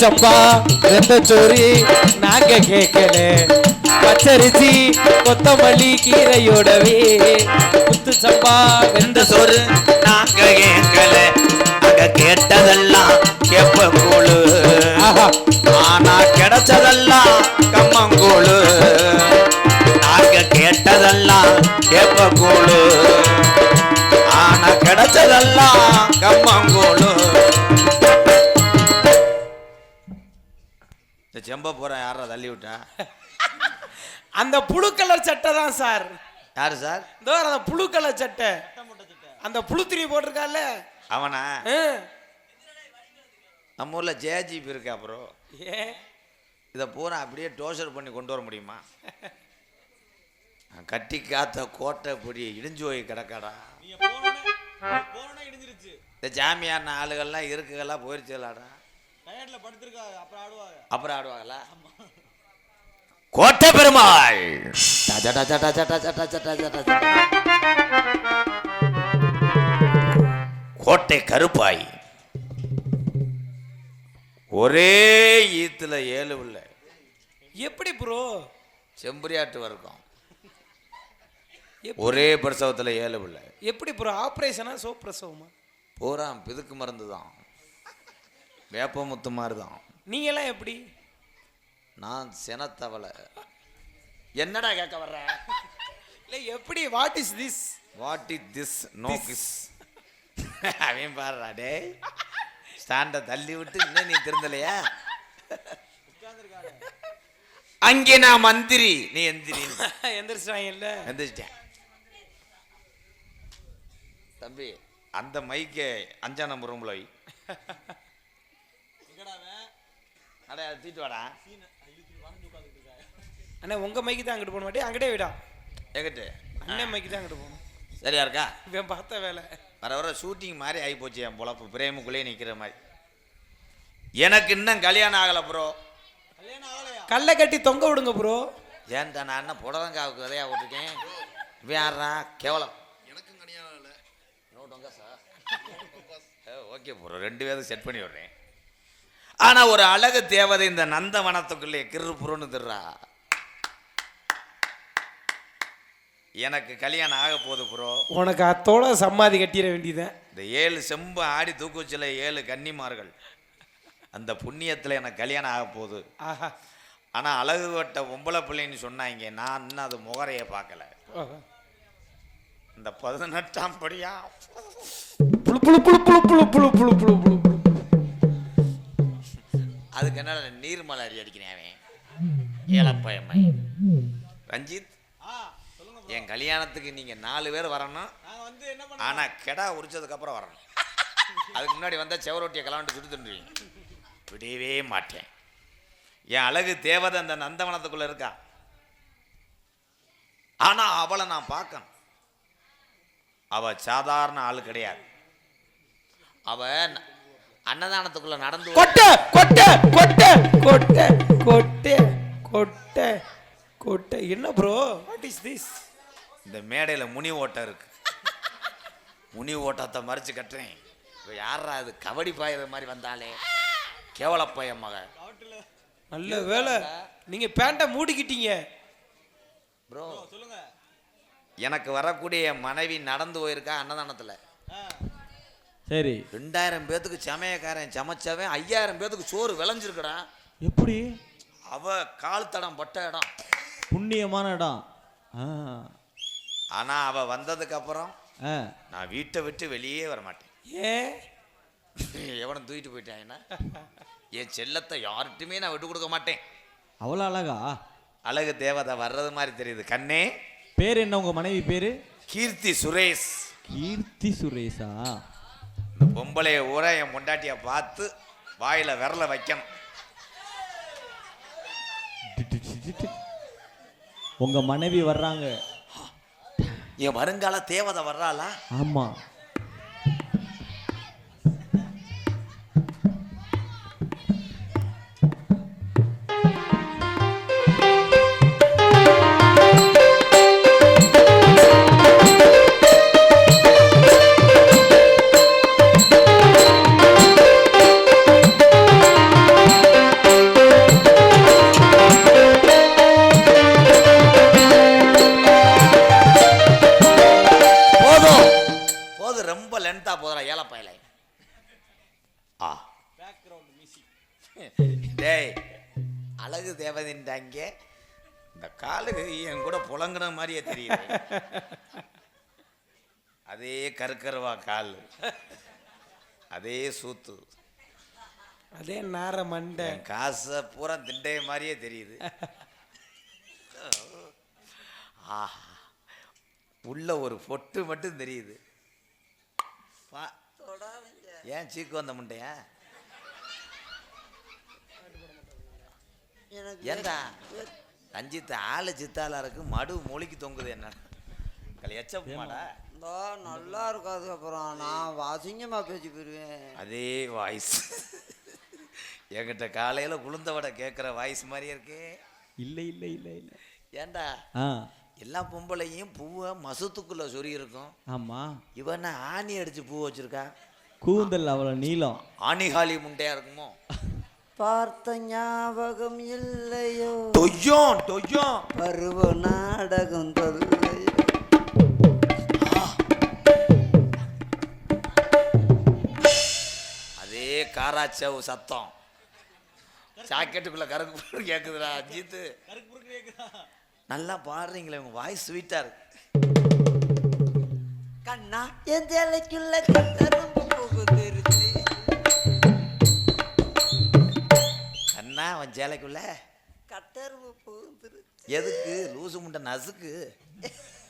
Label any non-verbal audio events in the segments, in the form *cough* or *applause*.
சப்பா ரெத்தச்சோரி நாங்க கேட்கல பச்சரிசி கொத்தமல்லி கீரையோடவே. குத்து சப்பா வெந்த சோறு நாங்க கேட்கல அங்க கேட்டதெல்லாம் கேப்பங்கோளு ஆனா கிடைச்சதெல்லாம் கம்மங்கோளு நாங்க கேட்டதெல்லாம் கேப்பங்கோளு ஆனா கிடைச்சதெல்லாம் கம்மங்கோளு இந்த செம்ப போறேன் யாரா தள்ளி விட்டா? அந்த புழு கலர் சட்டை தான் சார். யாரு சார்? இதோ அந்த புழு கலர் சட்டை. அந்த புழுத்திரி போட்டிருக்கால அவனா. நம்ம ஊர்ல ஜேஜிபி இருக்கா அப்புறம் ஏ. இதை பூரா அப்படியே டோசர் பண்ணி கொண்டு வர முடியுமா? கட்டி காத்த கோட்டை பொடி இடிஞ்சு போய் கிடக்காடா. இந்த ஜாமியார் ஆளுகள்லாம் இருக்குகள்லாம் போயிருச்சுலாடா அப்புறம் ஆடுவாங்களா கோட்டை பெருமாள் டஜ டஜ டஜ டஜ டஜ டஜ டஜ. கோட்டை கருப்பாய். ஒரே ஈத்துல ஏழு பிள்ளை எப்படி ப்ரோ செம்பரியாட்டு வர்க்கம். ஒரே பிரசவத்துல ஏழு பிள்ளை எப்படி ப்ரோ ஆப்ரேஷனா சோ பிரசவமா பூரா பிதுக்கு மருந்து தான் வேப்பமுத்து மாதிரி தான் நீங்க எல்லாம் எப்படி? நான் சினத்தவளை. என்னடா கேட்க வர்ற? *laughs* இல்ல எப்படி? What is this what is this no kiss அவன் பாடுறா டேய். ஸ்டாண்டை தள்ளி விட்டு இன்னும் நீ திருந்தலையா? அங்கே நான் மந்திரி. நீ எந்திரி. *laughs* எந்திரிச்சாங்க இல்ல. எந்திரிச்சிட்டேன். தம்பி அந்த மைக்கை அஞ்சாம் நம்பர் ரூம்ல வை. *laughs* அடே அதை தூக்கிட்டு வாடா. அண்ணா உங்க மைக்கு தான் அங்கிட்டு போன மாட்டே அங்கிட்டே விடா. எங்கிட்டு? அண்ணன் மைக்கு தான் அங்கிட்டு போகணும். சரியா இருக்கா? இவன் பார்த்த வேலை. வர வர ஷூட்டிங் மாதிரி ஆகி போச்சு என் பொழப்பு. பிரேமுக்குள்ளே நிற்கிற மாதிரி. எனக்கு இன்னும் கல்யாணம் ஆகலை ப்ரோ கல்லை கட்டி தொங்க விடுங்க ப்ரோ ஏன்டா நான் என்ன புடலங்காவுக்கு விதையா விட்டுருக்கேன் யாரா கேவலம். ஓகே ப்ரோ ரெண்டு பேரும் செட் பண்ணி விடுறேன். ஆனா ஒரு அழகு தேவதை இந்த நந்தவனத்துக்குள்ளே கிரு புருன்னு திர்றா எனக்கு கல்யாணம் ஆக போகுது ப்ரோ உனக்கு அத்தோட சம்மாதி கட்டிட வேண்டியதுதான் இந்த ஏழு செம்பு ஆடி தூக்குச்சில ஏழு கன்னிமார்கள் அந்த புண்ணியத்தில் எனக்கு கல்யாணம் ஆக போகுது ஆனால் அழகு வட்ட பொம்பளை பிள்ளைன்னு சொன்னாங்க நான் இன்னும் அது முகரையை பார்க்கல. இந்த பதினெட்டாம் படியா புழு புழு புழு புழு புழு புழு புழு புழு புழு. அதுக்கு என்ன நீர்மலை அடி அடிக்கிறேன் அவன். ஏழப்பயம்மை. ரஞ்சித் என் கல்யாணத்துக்கு நீங்க நாலு பேர் வரணும். ஆனா கெடா உரிச்சதுக்கு அப்புறம் வரணும். *laughs* அதுக்கு முன்னாடி வந்தா செவரொட்டியை கலவாண்டு சுட்டு தின்றுவீங்க. விடவே மாட்டேன். என் அழகு தேவதை அந்த நந்தவனத்துக்குள்ள இருக்கா? ஆனா அவளை நான் பார்க்கணும். அவ சாதாரண ஆளு கிடையாது. அவ ந- அன்னதானத்துக்குள்ள நடந்து கொட்டை கொட்டை கொட்டை கொட்டை கொட்டை கொட்டை கொட்டை. என்ன ப்ரோ வாட் இஸ் திஸ் இந்த மேடையில முனி ஓட்டம் இருக்கு. முனி ஓட்டத்தை மறைச்சு கட்டுறேன். இப்போ யாரா அது கபடி பாயிற மாதிரி வந்தாலே கேவலப்பைய மக. நல்ல வேலை. நீங்க பேண்ட்டை மூடிக்கிட்டீங்க. ப்ரோ சொல்லுங்க எனக்கு வரக்கூடிய மனைவி நடந்து போயிருக்கா அன்னதானத்துல. சரி. ரெண்டாயிரம் பேத்துக்கு சமயக்காரன் சமைச்சவன் ஐயாயிரம் பேத்துக்கு சோறு விளைஞ்சிருக்கடா. எப்படி? அவ கால் தடம் பட்ட இடம். புண்ணியமான இடம். ஆனா அவ வந்ததுக்கு அப்புறம் நான் வீட்டை விட்டு வெளியே வர மாட்டேன் ஏன் எவனும் தூக்கிட்டு போயிட்டாங்கன்னா என் செல்லத்தை யார்கிட்டுமே நான் விட்டு கொடுக்க மாட்டேன். அவ்வளோ அழகா? அழகு தேவதை வர்றது மாதிரி தெரியுது. கண்ணே. பேர் என்ன உங்க மனைவி பேரு? கீர்த்தி சுரேஷ். கீர்த்தி சுரேஷா? இந்த பொம்பளைய ஊற என் பொண்டாட்டிய பார்த்து வாயில விரல வைக்கணும். உங்க மனைவி வர்றாங்க. என் வருங்கால தேவதை வர்றாளா? ஆமா. கால். அதே சூத்து. அதே நார மண்டை. காசை பூரா திண்டைய மாதிரியே தெரியுது. ஆஹா. உள்ள ஒரு பொட்டு மட்டும் தெரியுது. ஏன் சீக்கு வந்த முண்டையா? ஏண்டா? ரஞ்சித் ஆளு சித்தாலா இருக்கு மடு மொழிக்கு தொங்குது என்ன? இந்தா நல்லா இருக்காது அப்புறம் நான் அசிங்கமா பேசி போயிருவேன். அதே வாய்ஸ் என்கிட்ட காலையில உளுந்த வடை கேட்குற வாய்ஸ் மாதிரியே இருக்கே. இல்லை இல்லை இல்லை இல்லை. ஏன்டா ஆ. எல்லா பொம்பளையும் பூவை மசத்துக்குள்ள சொறி இருக்கும் ஆமா இவன் ஆணி அடிச்சு பூ வச்சிருக்கா? கூந்தல் அவ்வளோ நீளம். ஆணிகாலி முண்டையா இருக்குமோ? பார்த்த ஞாபகம் இல்லையோ? டொய்யோம் டொய்யோம் பருவ நாடகம் தொல்லையோ அதே காராச்சவு சத்தம். ஜாக்கெட்டுக்குள்ள கருக்கு கேக்குதுடா அஜித்து. நல்லா பாடுறீங்களே உங்க வாய்ஸ் ஸ்வீட்டா இருக்கு. கண்ணா என் சேலைக்குள்ள கரும்பு புகுந்துருச்சு. கண்ணா அவன் சேலைக்குள்ள? கட்டெரும்பு புகுந்துருச்சு. எதுக்கு? லூசு முண்டை நசுக்கு.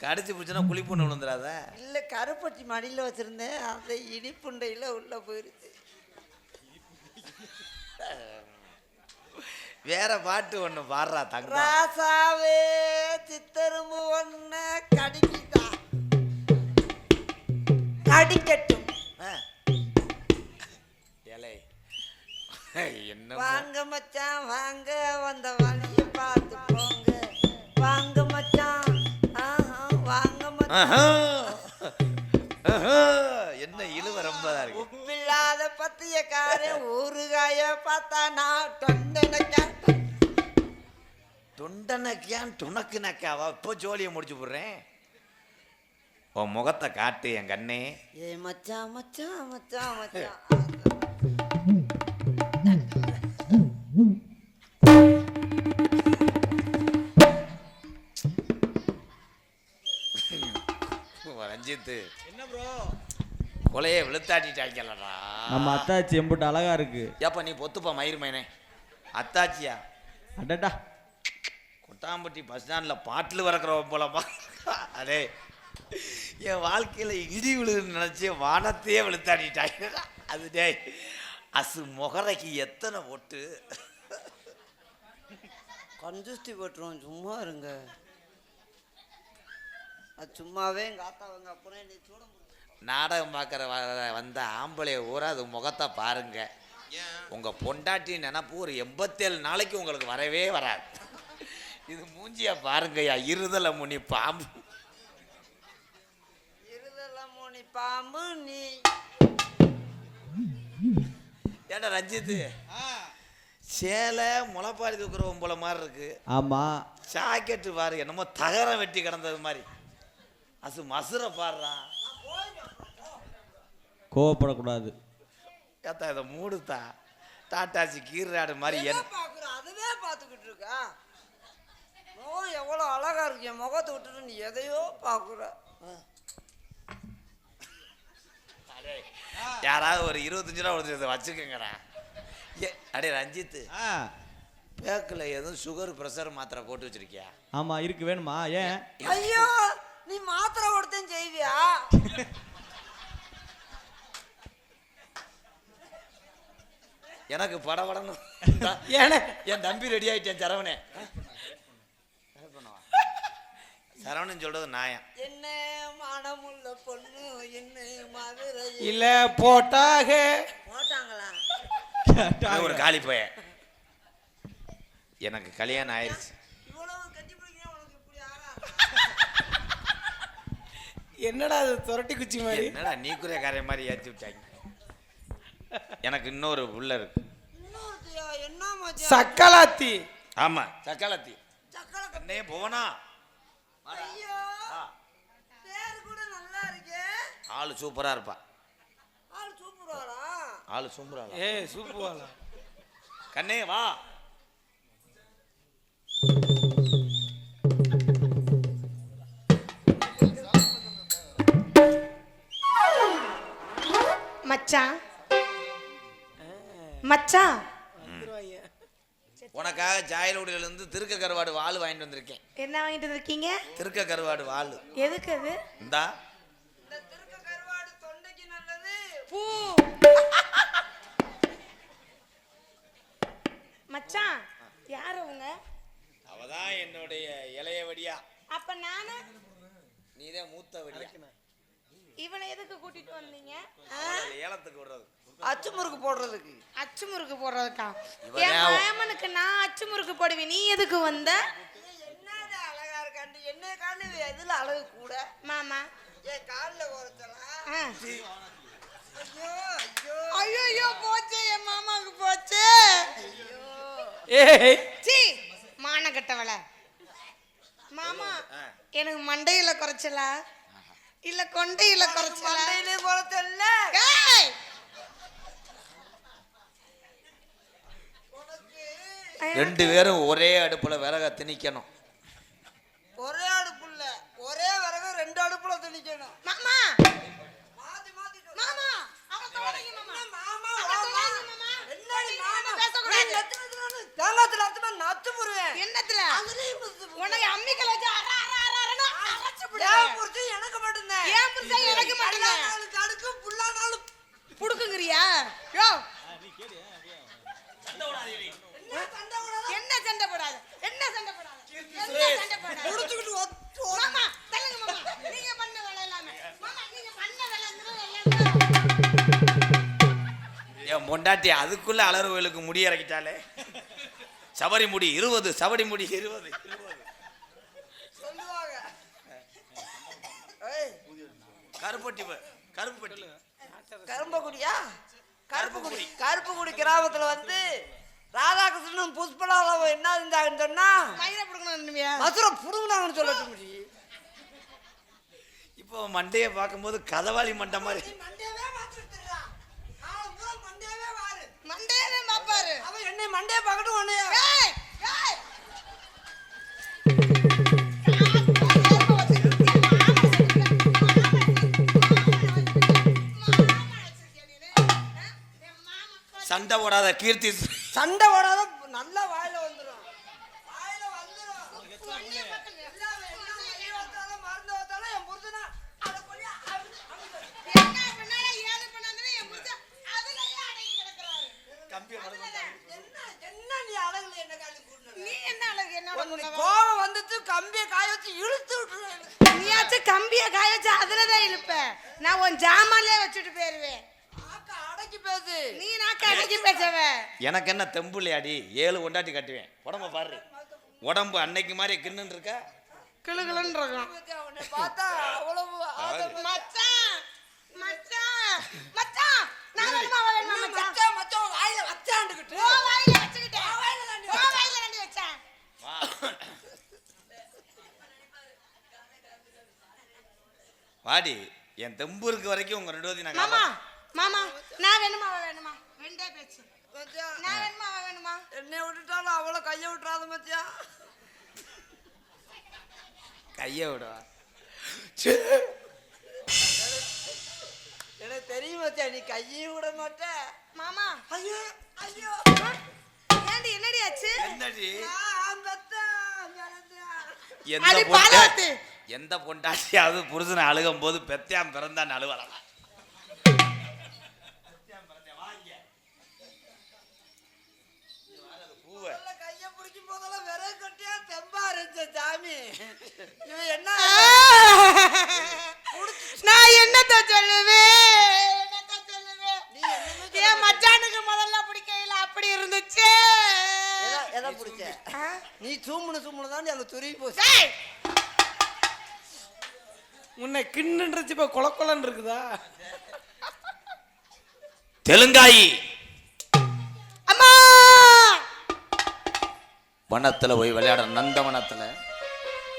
கடிச்சு பிடிச்சனா குளிப்புண்ணு விழுந்துடாத இல்ல கருப்பட்டி மடியில வச்சிருந்தேன். அந்த இனிப்புண்டையில உள்ள போயிருச்சு. வேற பாட்டு ஒண்ணு பாடுறா தங்கம். ராசாவே சித்தரும்பு ஒன்ன கடிக்குதா கடிக்கட்டும். ஏலே. என்ன வாங்க மச்சான் வாங்க வந்த வழிய பார்த்து போங்க. வாங்க மச்சான் ஆஹா, வாங்க மச்சான். நான் தொண்டனைக்கா. தொண்டனக்கியான் துணக்கு நக்காவா இப்போ ஜோலியை முடிச்சு போடுறேன். உன் முகத்தை காட்டு என் கண்ணே. ஏ மச்சான் மச்சான் மச்சான் மச்சான். கொலையை விழுத்தாட்டிட்டாங்களடா நம்ம அத்தாச்சி எம்புட்டு அழகா இருக்கு. ஏப்பா நீ பொத்துப்பா மயிர் மைனே அத்தாச்சியா? அடடா. கொட்டாம்பட்டி பஸ் ஸ்டாண்டில் பாட்டில் வரக்கிறவ போலப்பா. அடே என் வாழ்க்கையில் இடி விழுதுன்னு நினச்சி வானத்தையே விழுத்தாடிட்டாங்க அது டேய் அசு முகரைக்கு எத்தனை ஒட்டு கஞ்சுஸ்தி போட்டுருவோம் சும்மா இருங்க. அது சும்மாவே எங்க ஆத்தாவங்க அப்புறம் என்னை சூட முடியும் நாடகம் பார்க்குற வந்த ஆம்பளைய ஊரா அது முகத்தை பாருங்க. உங்கள் பொண்டாட்டி நினப்பு ஒரு எண்பத்தேழு நாளைக்கு உங்களுக்கு வரவே வராது. இது மூஞ்சியா பாருங்கய்யா இருதலை முனி பாம்பு. இருதல மோனி பாம்பு நீ. ஏண்டா ரஞ்சித்து? சேலை முளைப்பாரி தூக்குறவன் போல மாதிரி இருக்கு. ஆமா. ஜாக்கெட்டு பாரு என்னமோ தகரம் வெட்டி கிடந்தது மாதிரி. அசு மசுரை பாடுறான். கோவப்படக்கூடாது. ஏத்தா இதை மூடுத்தா. டாட்டாச்சி கீராடு மாதிரி எதை என் பாக்குற? அதுவே பார்த்துக்கிட்டு இருக்கா? முகம் எவ்வளோ அழகா இருக்கு. என் முகத்தை விட்டுட்டு நீ எதையோ பார்க்குற யாராவது ஒரு இருபத்தஞ்சு ரூபா கொடுத்து வச்சுக்கோங்கடா. ஏ அடே ரஞ்சித்து. ஆ. பேக்கில் எதுவும் சுகர் ப்ரெஷர் மாத்திரை போட்டு வச்சிருக்கியா? ஆமா இருக்கு வேணுமா? ஏன்? ஐயோ நீ மாத்திரை கொடுத்தேன் செய்வியா? *laughs* எனக்கு படபடன்னு *laughs* ஏனே? என் தம்பி ரெடி ஆயிட்டேன் சரவணே. சரவணன் சொல்றது நாயம் என்ன மனமுள்ள பொண்ணு என்ன மதுரை இல்ல போட்டாக. போட்டாங்களா? ஒரு காலி போய எனக்கு கல்யாணம் ஆயிடுச்சு என்னடா அது துரட்டி குச்சி மாதிரி? என்னடா நீ குறைய காரியம் மாதிரி ஏற்றி விட்டாங்க. எனக்கு இன்னொரு உள்ள இருக்கு. இன்னொருத்தியா? என்ன மச்சான்? சக்கலாத்தி. ஆமா சக்காலத்தி. அண்ணே போனா. ஐயோ. பேர் கூட நல்லா இருக்கே. ஆளு சூப்பரா இருப்பா. ஆள் சூப்பரா ஏ சூப்புவாலா கண்ணே வா. மச்சான் மச்சான் உனக்காக ஜாயலோடியில இருந்து திருக்க கருவாடு வாள் வாங்கிட்டு வந்திருக்கேன். என்ன வாங்கிட்டு இருக்கீங்க திருக்க கருவாடு வாள் எதுக்கு அது? இந்தா. பூ. மச்சான் யார் அவங்க? அவதான் என்னுடைய இளைய வடியா. அப்ப நானு? நீதான் மூத்த வடியா. இவனை எதுக்கு கூட்டிட்டு வந்தீங்க? ஏலத்துக்கு விடுறது. அச்சு முறுக்கு போடுறதுக்கு. அச்சு முறுக்கு போடுறதுக்கா என் மாமனுக்கு நான் அச்சு முறுக்கு போடுவேன். நீ எதுக்கு வந்த? என்னது அழகா இருக்காண்டு? என்ன காண்டு எதுல அழகு கூட? மாமா. என் காலில் ஆ. ஐயோ ஐயோ. போச்சு என் மாமாவுக்கு போச்சு. ஏய். சி மான கட்டவள மாமா எனக்கு மண்டையில குறைச்சலா? இல்ல கொண்டையில குறைச்சலா. குறைச்சல ஏய்! ரெண்டு பேரும் ஒரே அடுப்புல விறக திணிக்கணும். ஒரே அடுப்புல ஒரே விறகு ரெண்டு அடுப்புல திணிக்கணும். மாமா! மாத்தி மாத்தி சொல்லு. மாமா! தேங்காத்துல நத்து போடுவேன். என்னத்துல. உனக்கு அம்மிக்கல வச்சு புருஷன் எனக்கு மட்டும்தான்? ஏன் எனக்கு மட்டும்தான்? எல்லா நாளும் கடுக்கு புல்லா நாளும். புடுக்குங்கிறியா யோ. என்ன சண்டை என்ன சண்டை போடாத? என்ன சண்டை போடாத? என்ன சண்டை போடாத? குடிச்சுக்கிட்டு ஒத்து மாமா தள்ளுங்க மாமா. நீங்க பண்ண வேலை எல்லாமே. மாமா நீங்க பண்ண வேலைங்கிறது எல்லாமே. என் பொண்டாட்டி அதுக்குள்ள அலறு கோயிலுக்கு முடி இறக்கிட்டாலே சபரி முடி இருபது சபரி முடி இருபது சொல்லுவாங்க ஏய் கருப்பட்டி கருப்பு பட்டி கரும்பக்குடியா கருப்புக்குடி கருப்புக்குடி கிராமத்துல வந்து ராதாகிருஷ்ணன் புஷ்பலாவும் என்ன இருந்தாங்கன்னு சொன்னா மயிரை புடுங்கணும்யா மதுரை புடுங்கினாங்கன்னு சொல்லட்டும் முடி. இப்போ மண்டையை பார்க்கும்போது கதவாளி மண்டை மாதிரி மண்டையவே மாத்திட்டு திரிறா. நாளை பூரா மண்டையவே வாரு. மண்டையே பாப்பாரு அவன் என்னை மண்டையை பார்க்கட்டும் உன்னைய. அழகுல என்ன காலி கூட்டினது? நீ என்ன அழகு என்னோட உனக்கு? முன்னவ? கோபம் வந்துச்சு கம்பியை காய வச்சு இழுத்து விட்டுருவேன். நீயாச்சும் கம்பிய காய வச்சு அதுலதான் இழுப்ப. நான் உன் ஜாமான்லயே வச்சுட்டு போயிருவேன். பேசு. நீ நாக்க அடக்கி பேசவ எனக்கு என்ன தெம்புலையாடி ஏழு கொண்டாட்டி கட்டுவேன். உடம்ப பாரு. உடம்பு அன்னைக்கு மாதிரி கிண்ணுன்னு இருக்கா? கிளுகிளுன்னு இருக்கும் உன்னை பார்த்தா அவ்வளவு. மச்சான் மச்சான் மச்சான். நான் வேணுமா அவ வேணுமா என்ன மச்சான்? மச்சான் வாயில வச்சாண்டுக்கிட்டு ஓ வாயில வச்சுக்கிட்டேன் உன் வாயில தாண்டி ஓ வாயில ரெண்டு வச்சேன். வா. வாடி என் தெம்பு இருக்க வரைக்கும் உங்க ரெண்டு நான் மாமா. மாமா. நான் வேணுமா அவ வேணுமா? ரெண்டே பேச்சு. நான் வேணுமா அவ வேணுமா? என்னை விட்டுட்டாலும் அவளை கையை விட்டுறாத மச்சான். கையை விடுவா. எனக்கு தெரியும் மச்சான் நீ கையையும் விட மாட்ட. மாமா. ஐயோ ஐயோ. ஏண்டி என்னடி ஆச்சு? என்னடி. எந்த அடி பொண்டா பாலாத்து. எந்த பொண்டாட்டியாவது புருஷனை அழுகும் போது பெத்தியாம் பிறந்தான் அழுவலாம். தெம்பா இருந்துச்சு சாமி? என்ன? நான் என்னத்த சொல்லுவேன்? என்னத்த சொல்லுவேன்? என் மச்சானுக்கு முதல்ல பிடிக்கையில அப்படி இருந்துச்சு. எதை- எதை பிடிச்ச? நீ சூமுனு சூமுனு அங்க துருவி போச்சு டேய், உன்னை கிண்ணுன்றது இப்போ கொல கொலன்னு இருக்குதா? தெலுங்காயி! வனத்தில் போய் விளையாட நந்தவனத்தில்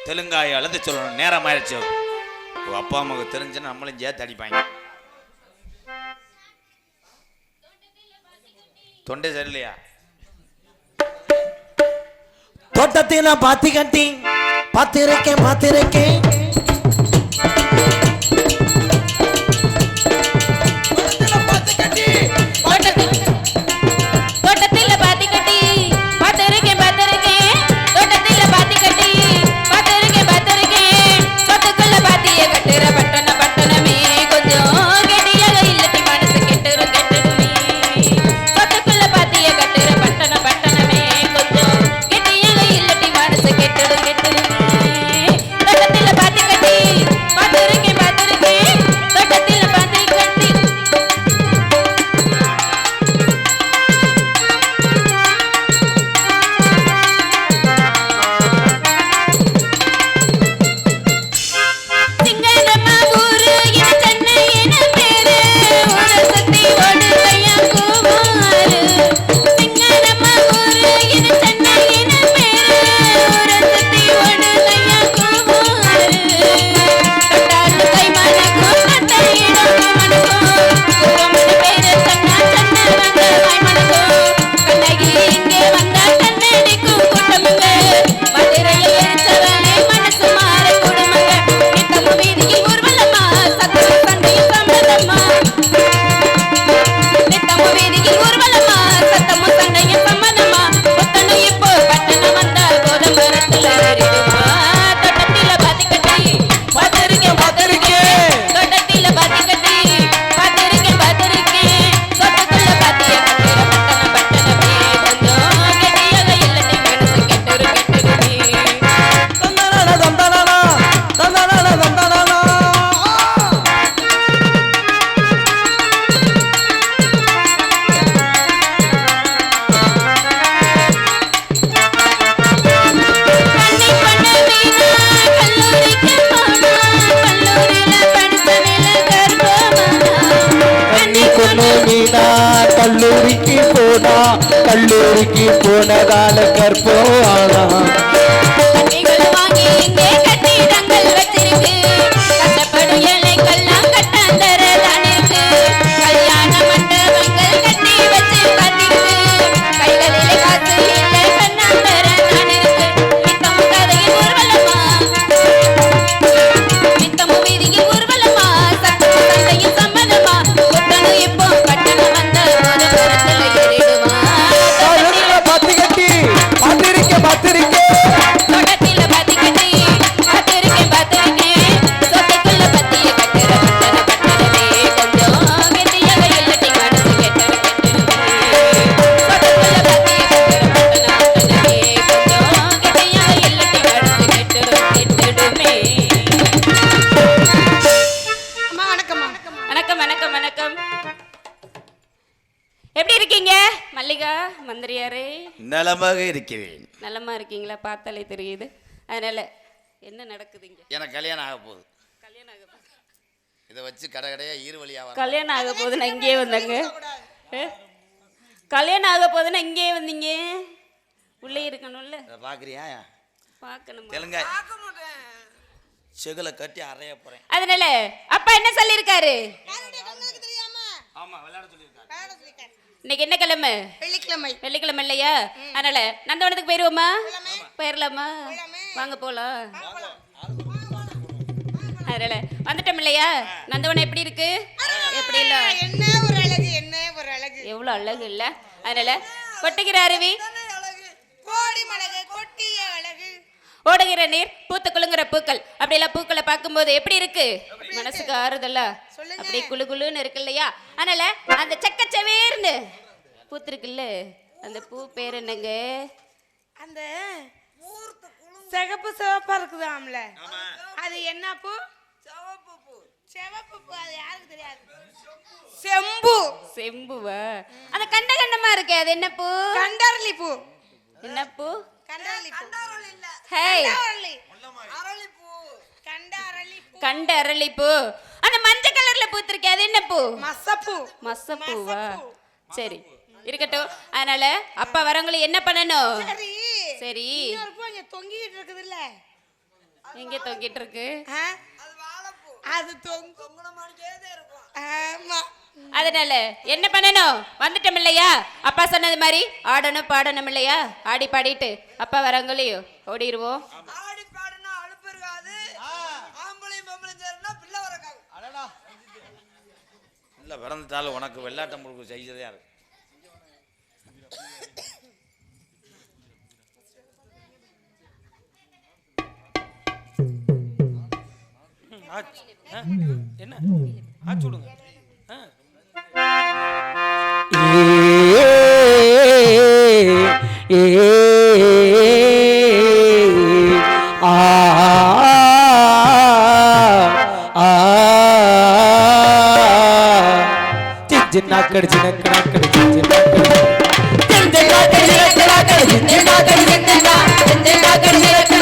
தெலுங்காயை அழுது சொல்லணும். நேரம் ஆயிடுச்சு. உங்கள் அப்பா அம்மாவுக்கு தெரிஞ்சு நம்மளும் சேர்த்து அடிப்பாங்க. தொண்டை சரியில்லையா? தோட்டத்தை நான் பார்த்து கட்டி பார்த்திருக்கேன் பார்த்திருக்கேன். கல்லூரிக்கு போனதால கற்போம் இருக்கிறேன் நலமா இருக்கீங்களா? பார்த்தாலே தெரியுது. அதனால என்ன நடக்குது இங்க? எனக்கு கல்யாணம் ஆக போகுது. கல்யாணம் ஆக போகுது. இதை வச்சு கடை கடையா ஈர் வழியாக கல்யாணம் ஆக போகுது நான் இங்கேயே வந்தேங்க? கல்யாணம் ஆக போகுதுன்னா இங்கேயே வந்தீங்க? உள்ளே இருக்கணும்ல. இதை பார்க்குறியா? பார்க்கணும்? தெலுங்கா. செகுல கட்டி அறைய போகிறேன் அதனால அப்பா என்ன சொல்லியிருக்காரு? ஆமாம் விளையாட இன்னைக்கு என்ன கிழமை? வெள்ளிக்கிழமை. வெள்ளிக்கிழமை இல்லையா? அதனால நந்தவனத்துக்கு போயிருவோமா? போயிடலாமா வாங்க போலாம். அதனால வந்துட்டோம் இல்லையா? நந்தவனம் எப்படி இருக்கு? எப்படி இல்ல? என்ன ஒரு அழகு என்ன ஒரு அழகு. எவ்வளவு அழகு இல்ல? அதனால கொட்டுகிற அருவி கோடி அழகு ஓடுகிற நீர் பூத்து குலுங்குற பூக்கள். அப்படியெல்லாம் பூக்களை பார்க்கும்போது எப்படி இருக்கு? மனசுக்கு ஆறுதல்ல அப்படியே குளு குளுன்னு இருக்கு இல்லையா? அதனால அந்த செக்கச்சவேர்னு பூத்திருக்குல்ல அந்த பூ பேர் என்னங்க? அந்த சிகப்பு சிவப்பா இருக்குதாம்ல அது என்ன பூ? சிவப்பு பூ. சிவப்பு பூ அது யாருக்கு தெரியாது? செம்பு. செம்புவா? அந்த கண்ட கண்டமா இருக்கே அது என்ன பூ? கண்டரளி பூ. என்ன பூ? கண்டரளி ஹேய் கண்டரளி அரளி பூ கண்ட அரளி பூ. கண்ட அரளி பூ. அந்த மஞ்சள் கலர்ல பூத்திருக்கே அது என்ன பூ? மசப்பூ. மசப்பூவா? சரி இருக்கட்டும். அதனால அப்பா வரவங்களை என்ன பண்ணணும்? சரி. தொங்கிட்டு இருக்குது இல்ல எங்க தொங்கிட்டு இருக்கு? அது வாழைப்பூ. அது தொங்கு ஆமா. அதனால என்ன பண்ணணும்? வந்துட்டோம் இல்லையா? அப்பா சொன்னது மாதிரி ஆடணும் பாடணும் இல்லையா? ஆடி பாடிட்டு அப்பா வரங்களையும் ஓடிடுவோம். இல்லை பிறந்துட்டாலும் உனக்கு வெள்ளாட்டம் முழுக்க செய்ததே இருக்கு என்ன? ஆச்சு விடுங்க ए, ए, ए, आ, आ, आ, जिन्ना कर जिन्ना करा कर जिन्ना कर जिन्ना कर जिन्ना कर जिन्ना कर जिन्ना कर जिन्ना कर जिन्ना कर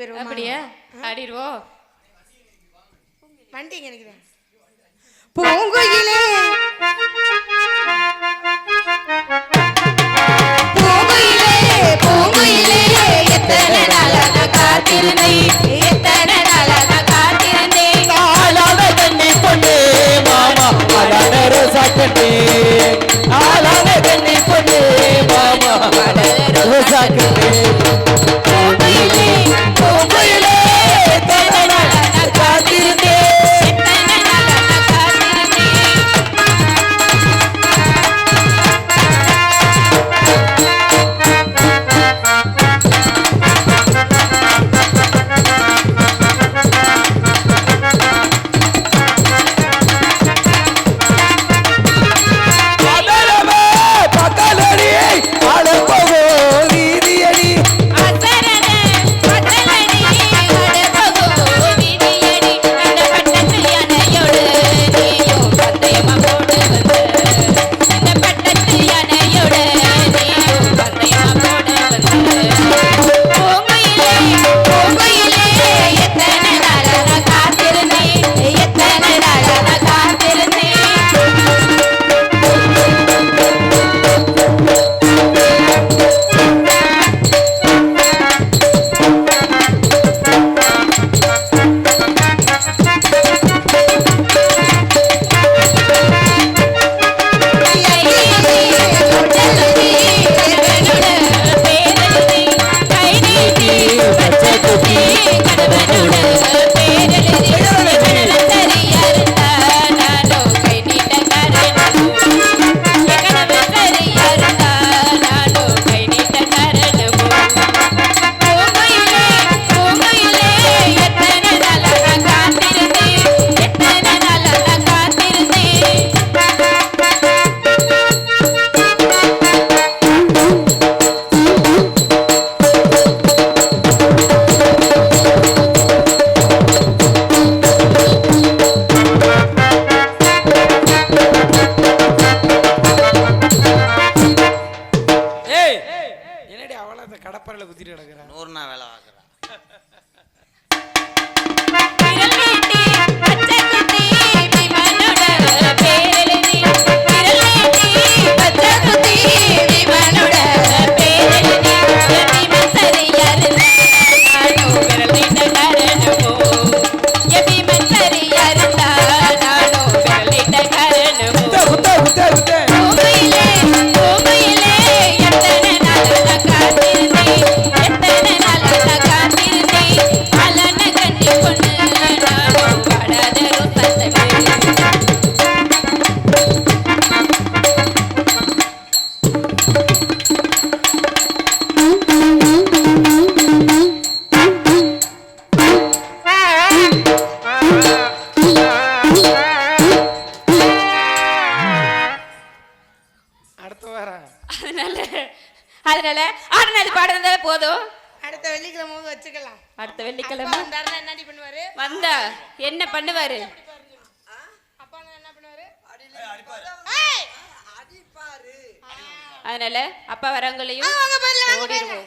போயிடுவோம் அப்படியே? ஆடிடுவோம் வண்டிங்க நினைக்கிறேன் பூங்குயிலே. பூங்குயிலே பூங்குயிலே எத்தனை நாளாக காத்திருந்தேன்? எத்தனை நாளாக காத்திருந்தேன்? நாளாக கண்ணை கொண்டு மாமா மலர சாக்கட்டே. நாளாக கண்ணை கொண்டு மாமா மலர சாக்கட்டே. அடுத்த வெள்ளிக்கிழமை என்னடி பண்ணுவாரு? வந்த. என்ன பண்ணுவாரு? அதனால அப்பா வரவங்களையும் ஓடிடுவோம்.